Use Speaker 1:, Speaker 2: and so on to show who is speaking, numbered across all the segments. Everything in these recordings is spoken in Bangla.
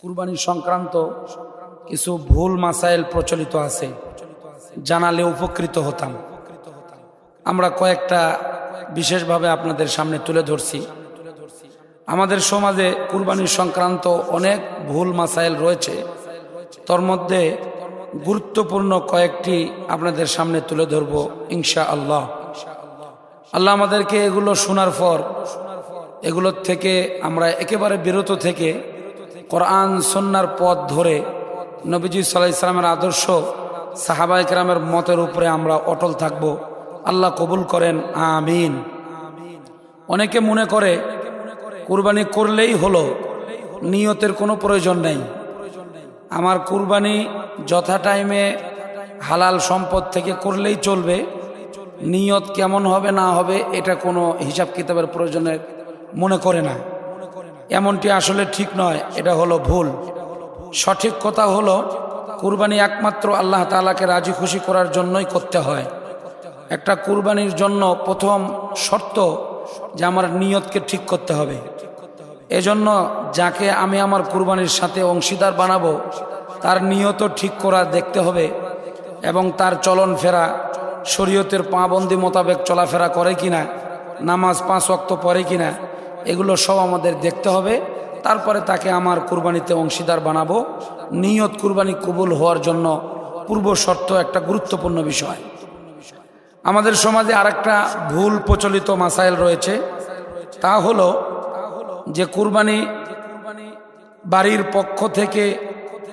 Speaker 1: কুরবানি সংক্রান্ত কিছু ভুল মাসাইল প্রচলিত আছে, জানালে উপকৃত হতাম। আমরা কয়েকটা বিশেষভাবে আপনাদের সামনে তুলে ধরছি। আমাদের সমাজে কুরবানি সংক্রান্ত অনেক ভুল মাসাইল রয়েছে। তোর মধ্যে গুরুত্বপূর্ণ কয়েকটি আপনাদের সামনে তুলে ধরব ইনশা আল্লাহ আল্লাহ আমাদেরকে এগুলো শোনার পর এগুলোর থেকে আমরা একেবারে বিরত থেকে কোরআন সন্ন্যার পথ ধরে নবীজি সাল্লাহ ইসলামের আদর্শ সাহাবা ইকরামের মতের উপরে আমরা অটল থাকব। আল্লাহ কবুল করেন, আমিন। অনেকে মনে করে, কুরবানি করলেই হলো, নিয়তের কোনো প্রয়োজন নেই। আমার কুরবানি যথা টাইমে হালাল সম্পদ থেকে করলেই চলবে, নিয়ত কেমন হবে না হবে এটা কোনো হিসাব কিতাবের প্রয়োজনে মনে করে না। এমনটি আসলে ঠিক নয়, এটা হলো ভুল। সঠিক কথা হলো, কুরবানি একমাত্র আল্লাহ তালাকে রাজি খুশি করার জন্যই করতে হয়। একটা কুরবানির জন্য প্রথম শর্ত যে আমার নিয়তকে ঠিক করতে হবে। এজন্য যাকে আমি আমার কুরবানির সাথে অংশীদার বানাবো, তার নিয়ত ঠিক করা দেখতে হবে এবং তার চলন ফেরা, শরীয়তের পাবন্দি মোতাবেক চলাফেরা করে কিনা, নামাজ পাঁচ অক্ত পরে কিনা এগুলো সব আমাদের দেখতে হবে। তারপরে তাকে আমার কুরবানিতে অংশীদার বানাবো। নিয়ত কুরবানি কবুল হওয়ার জন্য পূর্ব শর্ত একটা গুরুত্বপূর্ণ বিষয়। আমাদের সমাজে আরেকটা ভুল প্রচলিত মাসাইল রয়েছে। তা হলো যে কুরবানি বাড়ির পক্ষ থেকে,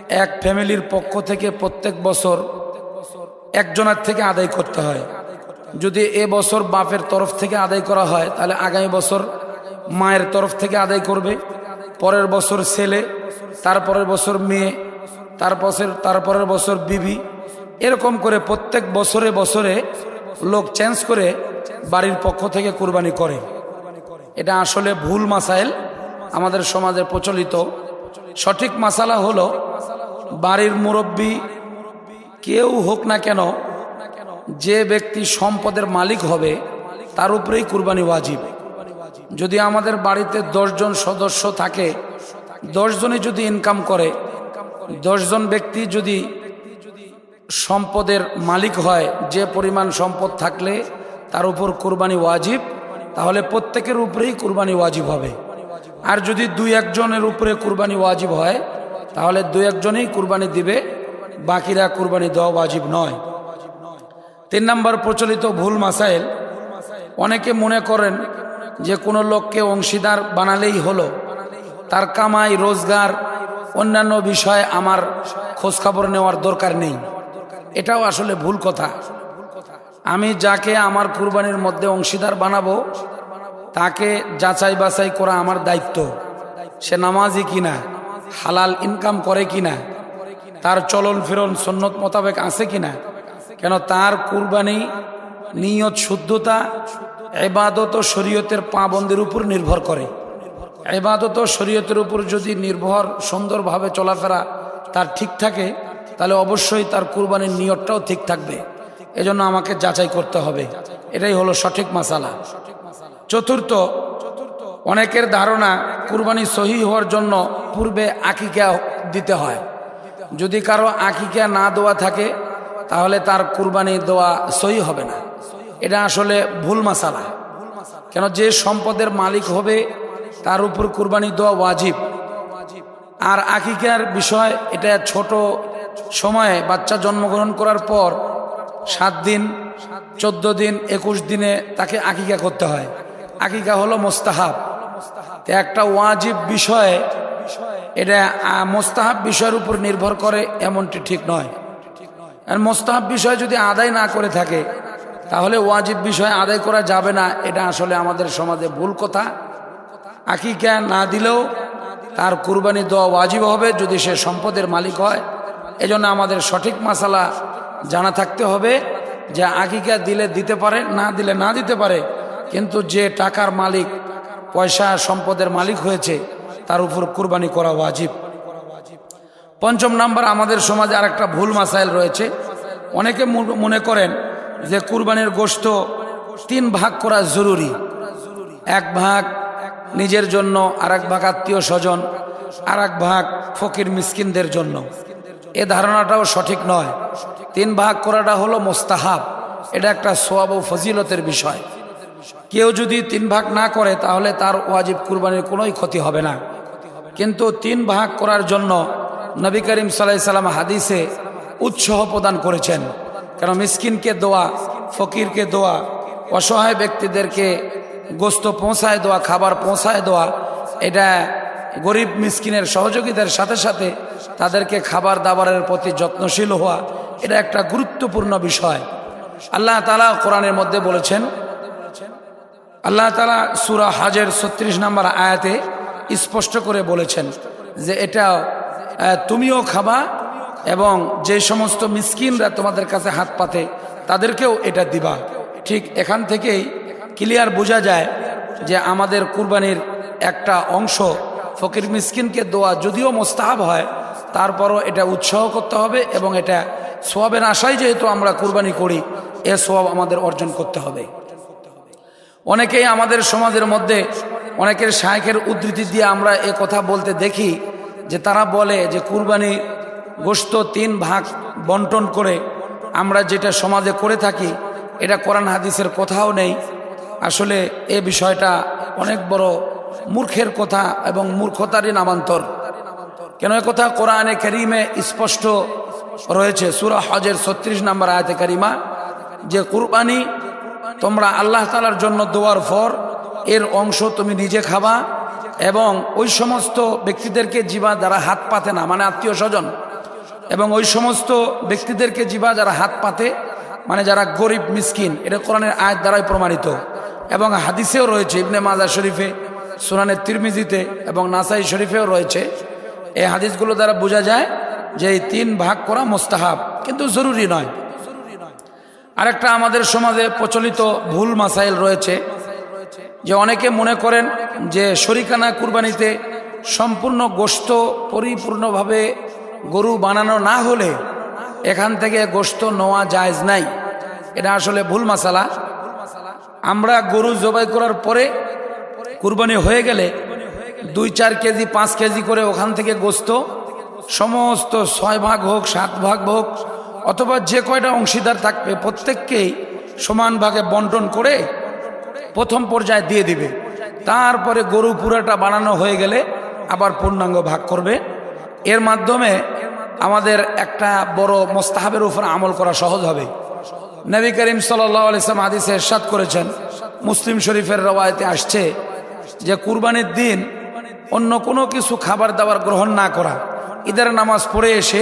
Speaker 1: এক ফ্যামিলির পক্ষ থেকে প্রত্যেক বছর একজনের থেকে আদায় করতে হয়। যদি এ বছর বাপের তরফ থেকে আদায় করা হয়, তাহলে আগামী বছর মায়ের তরফ থেকে আদায় করবে। পরের বছর ছেলে, তারপরের বছর মেয়ে, তার বছর তারপরের বছর বিবি। এরকম করে প্রত্যেক বছরে বছরে লোক চেঞ্জ করে বাড়ির পক্ষ থেকে কুরবানি করে। এটা আসলে ভুল মাসাইল। আমাদের সমাজে প্রচলিত। সঠিক মাসালা হলো বাড়ির মুরব্বী, কেউ হোক না কেন, যে ব্যক্তি সম্পদের মালিক হবে, তার উপরেই কুরবানি ওয়াজিব। যদি আমাদের বাড়িতে দশজন সদস্য থাকে দশজনে যদি ইনকাম করে, দশজন ব্যক্তি যদি সম্পদের মালিক হয়, যে পরিমাণ সম্পদ থাকলে তার উপর কুরবানি ওয়াজিব, তাহলে প্রত্যেকের উপরেই কুরবানি ওয়াজিব হবে। আর যদি দুই একজনের উপরে কুরবানি ওয়াজিব হয়, তাহলে দুই একজনেই কুরবানি দিবে, বাকিরা কুরবানি দেওয়া ওয়াজিব নয়। তিন নম্বর প্রচলিত ভুল মাসাইল, অনেকে মনে করেন যে কোনো লোককে অংশীদার বানালেই হলো। তার কামাই, রোজগার, অন্যান্য বিষয়ে আমার খোঁজখবর নেওয়ার দরকার নেই। এটাও আসলে ভুল কথা। আমি যাকে আমার কুরবানির মধ্যে অংশীদার বানাবো, তাকে যাচাই বাছাই করা আমার দায়িত্ব। সে নামাজি কিনা, হালাল ইনকাম করে কিনা, তার চলন ফিরন সন্ন্যত মোতাবেক আছে কিনা, কেন তার কুরবানি নিয়ত শুদ্ধতা এবাদত ও শরীয়তের পাবন্দের উপর নির্ভর করে। এবাদত ও শরীয়তের উপর যদি নির্ভর, সুন্দরভাবে চলাফেরা তার ঠিক থাকে, তাহলে অবশ্যই তার কুরবানির নিয়তটাও ঠিক থাকবে। এজন্য আমাকে যাচাই করতে হবে। এটাই হলো সঠিক মাসালা। চতুর্থ, অনেকের ধারণা কুরবানি সহি হওয়ার জন্য পূর্বে আকিকা দিতে হয়। যদি কারও আকিকা না দেওয়া থাকে, তাহলে তার কুরবানি দেওয়া সহি হবে না। এটা আসলে ভুল মাসালা। কেন যে সম্পদের মালিক হবে, তার উপর কুরবানি দেওয়া ওয়াজিব। আর আকিকার বিষয়, এটা ছোট সময়ে বাচ্চা জন্মগ্রহণ করার পর সাত দিন, চোদ্দ দিন, একুশ দিনে তাকে আকিকা করতে হয়। আকিকা হলো মোস্তাহাব। একটা ওয়াজিব বিষয়ে, এটা মোস্তাহাব বিষয়ের উপর নির্ভর করে, এমনটি ঠিক নয়। আর মোস্তাহাব বিষয় যদি আদায় না করে থাকে তাহলে ওয়াজিব বিষয় আদায় করা যাবে না, এটা আসলে আমাদের সমাজে ভুল কথা। আকিকা না দিলেও তার কুরবানি দেওয়া ওয়াজিব হবে যদি সে সম্পদের মালিক হয়। এজন্য আমাদের সঠিক মশালা জানা থাকতে হবে যে আকিকা দিলে দিতে পারে, না দিলে না দিতে পারে। কিন্তু যে টাকার মালিক, পয়সা, সম্পদের মালিক হয়েছে, তার উপর কুরবানি করা ওয়াজিব। পঞ্চম নাম্বার, আমাদের সমাজে আর একটা ভুল মাসাইল রয়েছে। অনেকে মনে করেন যে কুরবানির গোস্ত তিন ভাগ করা জরুরি। এক ভাগ নিজের জন্য আর এক ভাগ আত্মীয় স্বজন আর এক ভাগ ফকির মিসকিনদের জন্য। এ ধারণাটাও সঠিক নয়। তিন ভাগ করাটা হলো মোস্তাহাব। এটা একটা সোয়াব ও ফজিলতের বিষয়। কেউ যদি তিন ভাগ না করে, তাহলে তার ওয়াজিব কুরবানির কোনোই ক্ষতি হবে না। কিন্তু তিন ভাগ করার জন্য নবী করিম সাল্লাহ সাল্লাম হাদিসে উৎসাহ প্রদান করেছেন। কারণ মিসকিনকে দোয়া, ফকিরকে দোয়া, অসহায় ব্যক্তিদেরকে গোস্ত পৌঁছায় দেওয়া খাবার পৌঁছায় দেওয়া এটা গরিব মিসকিনের সহযোগীদের সাথে সাথে তাদেরকে খাবার দাবারের প্রতি যত্নশীল হওয়া, এটা একটা গুরুত্বপূর্ণ বিষয়। আল্লাহ তালা কোরআনের মধ্যে বলেছেন, আল্লাহ তালা সুরা হাজের ছত্রিশ নম্বর আয়াতে স্পষ্ট করে বলেছেন যে এটা তুমিও খাবা এবং যে সমস্ত মিসকিনরা তোমাদের কাছে হাত পাতে, তাদেরকেও এটা দিবা। ঠিক এখান থেকেই ক্লিয়ার বোঝা যায় যে আমাদের কুরবানির একটা অংশ ফকির মিসকিনকে দোয়া যদিও মোস্তাহাব হয়, তারপরও এটা উৎসাহ করতে হবে এবং এটা সোয়াবের আশায় যেহেতু আমরা কুরবানি করি, এ সোয়াব আমাদের অর্জন করতে হবে। অনেকেই আমাদের সমাজের মধ্যে, অনেকের শায়েখের উদ্ধৃতি দিয়ে আমরা এ কথা বলতে দেখি যে তারা বলে যে কুরবানি গোস্ত তিন ভাগ বন্টন করে আমরা যেটা সমাজে করে থাকি, এটা কোরআন হাদিসের কোথাও নেই। আসলে এ বিষয়টা অনেক বড় মূর্খের কথা এবং মূর্খতারই নামান্তর। কেন কথা কোরআনে করিমে স্পষ্ট রয়েছে? সুরা হজের ছত্রিশ নম্বর আয়তে কারিমা, যে কুরবানি তোমরা আল্লাহ তালার জন্য দোয়ার পর এর অংশ তুমি নিজে খাবা এবং ওই সমস্ত ব্যক্তিদেরকে জীবা যারা হাত পাতে না মানে আত্মীয় স্বজন। এবং ওই সমস্ত ব্যক্তিদেরকে জীবা যারা হাত পাতে মানে যারা গরিব, মিসকিন, এটা কোরআনের আয়ের দ্বারাই প্রমাণিত। এবং হাদিসেও রয়েছে, ইবনে মাজা শরীফে সুনানের তিরমিজিতে এবং নাসাই শরীফেও রয়েছে। এই হাদিসগুলো দ্বারা বোঝা যায় যে এই তিন ভাগ করা মোস্তাহাব, কিন্তু জরুরি নয়। আরেকটা আমাদের সমাজে প্রচলিত ভুল মাসাইল রয়েছে, যে অনেকে মনে করেন যে শরিকানা কুরবানিতে সম্পূর্ণ গোস্ত পরিপূর্ণভাবে গরু বানানো না হলে এখান থেকে গোস্ত নেওয়া জায়জ নাই। এটা আসলে ভুল মাসালা। আমরা গরু জবাই করার পরে কুরবানি হয়ে গেলে দুই, চার কেজি, পাঁচ কেজি করে ওখান থেকে গোস্ত সমস্ত ছয় ভাগ হোক, সাত ভাগ হোক, অথবা যে কয়টা অংশীদার থাকবে প্রত্যেককেই সমান ভাগে বন্টন করে প্রথম পর্যায়ে দিয়ে দিবে। তারপরে গরু পুরাটা বানানো হয়ে গেলে আবার পূর্ণাঙ্গ ভাগ করবে। এর মাধ্যমে আমাদের একটা বড় মোস্তাহাবের উপর আমল করা সহজ হবে। নবী করিম সাল্লাম হাদিসে এরশাদ করেছেন, মুসলিম শরীফের রওয়ায়তে আসছে যে কুরবানির দিন অন্য কোনো কিছু খাবার দাবার গ্রহণ না করা, ঈদের নামাজ পড়ে এসে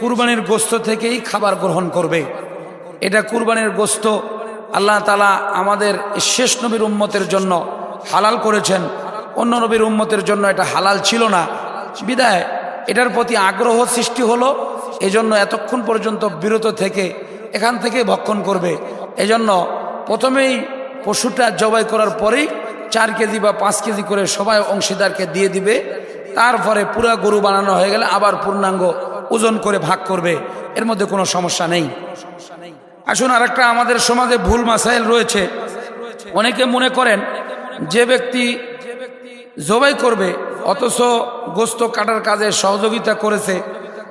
Speaker 1: কুরবানির গোস্ত থেকেই খাবার গ্রহণ করবে। এটা কুরবানির গোস্ত আল্লাহ তালা আমাদের শেষ নবীর উম্মতের জন্য হালাল করেছেন। অন্য নবীর উম্মতের জন্য এটা হালাল ছিল না। বিদায় এটার প্রতি আগ্রহ সৃষ্টি হলো, এজন্য এতক্ষণ পর্যন্ত বিরত থেকে এখান থেকে ভক্ষণ করবে। এজন্য প্রথমেই পশুটা জবাই করার পরেই চার কেজি বা পাঁচ কেজি করে সবাই অংশীদারকে দিয়ে দিবে। তারপরে পুরা গরু বানানো হয়ে গেলে আবার পূর্ণাঙ্গ ওজন করে ভাগ করবে। এর মধ্যে কোনো সমস্যা নেই। আসুন আরেকটা আমাদের সমাজে ভুল মাসাইল রয়েছে। অনেকে মনে করেন, যে ব্যক্তি জবাই করবে, অথচ গোস্ত কাটার কাজে সহযোগিতা করেছে।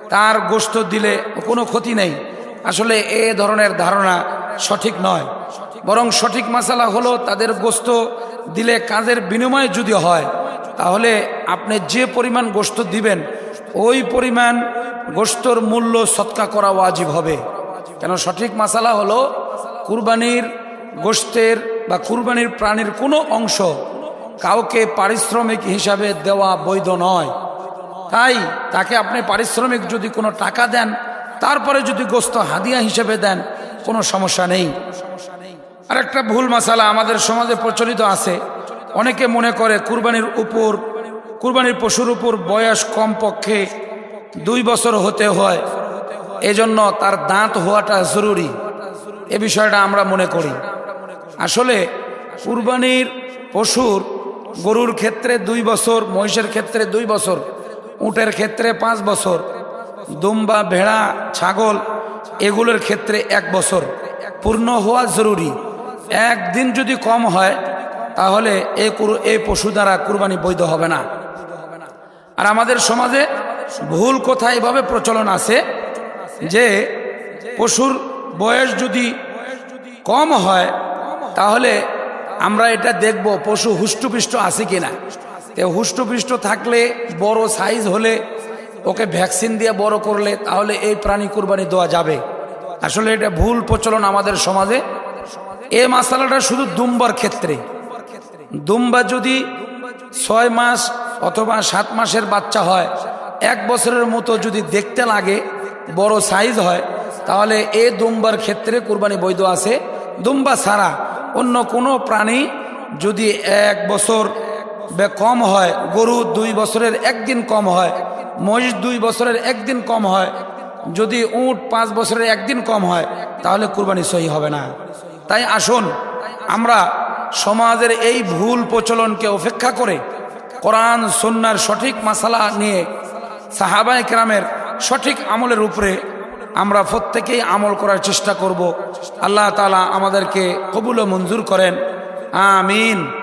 Speaker 1: তার গোস্ত দিলে কোনো ক্ষতি নেই। আসলে এ ধরনের ধারণা সঠিক নয়। বরং সঠিক মশালা হলো তাদের গোস্ত দিলে কাজের বিনিময়ে যদি হয়, তাহলে আপনি যে পরিমাণ গোস্ত দিবেন, ওই পরিমাণ গোস্তর মূল্য সৎকা করা ওয়াজিব হবে। কেন সঠিক মশালা হলো কুরবানির গোস্তের বা কুরবানির প্রাণীর কোনো অংশ কাউকে পারিশ্রমিক হিসাবে দেওয়া বৈধ নয়। তাই তাকে আপনি পারিশ্রমিক যদি কোনো টাকা দেন, তারপরে যদি গোস্ত হাদিয়া হিসেবে দেন, কোনো সমস্যা নেই। আরেকটা ভুল মশালা আমাদের সমাজে প্রচলিত আছে। অনেকে মনে করে কুরবানির উপর, কুরবানির পশুর উপর বয়স কম পক্ষে দুই বছর হতে হয়। এজন্য তার দাঁত হওয়াটা জরুরি। এ বিষয়টা আমরা মনে করি। আসলে কুরবানির পশুর গরুর ক্ষেত্রে দুই বছর, মহিষের ক্ষেত্রে দুই বছর, উটের ক্ষেত্রে পাঁচ বছর, দুম্বা, ভেড়া, ছাগল, এগুলোর ক্ষেত্রে এক বছর। পূর্ণ হওয়া জরুরি। একদিন যদি কম হয়, তাহলে এই এই পশু দ্বারা কুরবানি বৈধ হবে না। আর আমাদের সমাজে ভুল কথা এভাবে প্রচলন আছে যে, পশুর বয়স যদি কম হয়, তাহলে আমরা এটা দেখব, পশু হুষ্টপুষ্ট আছে কিনা। তো হুষ্টপুষ্ট থাকলে, বড় সাইজ হলে, ওকে ভ্যাকসিন দিয়ে বড় করলে, তাহলে এই প্রাণী কুরবানি দেওয়া যাবে। আসলে এটা ভুল প্রচলন আমাদের সমাজে। এই মশালাটা শুধু দুম্বার ক্ষেত্রে। দুম্বা যদি ছয় মাস অথবা সাত মাসের বাচ্চা হয়, এক বছরের মতো যদি দেখতে লাগে, বড় সাইজ হয়, তাহলে এ দুম্বার ক্ষেত্রে কুরবানি বৈধ আছে। দুম্বা ছাড়া অন্য কোনো প্রাণী যদি এক বছর কম হয়, গরু দুই বছরের একদিন কম হয়, মহিষ দুই বছরের একদিন কম হয়, যদি উট পাঁচ বছরের একদিন কম হয়, তাহলে কুরবানি সহি হবে না। তাই আসুন, আমরা সমাজের এই ভুল প্রচলনকে উপেক্ষা করে কোরআন সন্ন্যার সঠিক মাসালা নিয়ে সাহাবাই কেরামের সঠিক আমলের উপরে আমরা প্রত্যেকেই আমল করার চেষ্টা করব। আল্লাহ তালা আমাদেরকে কবুল মঞ্জুর করেন। আমিন।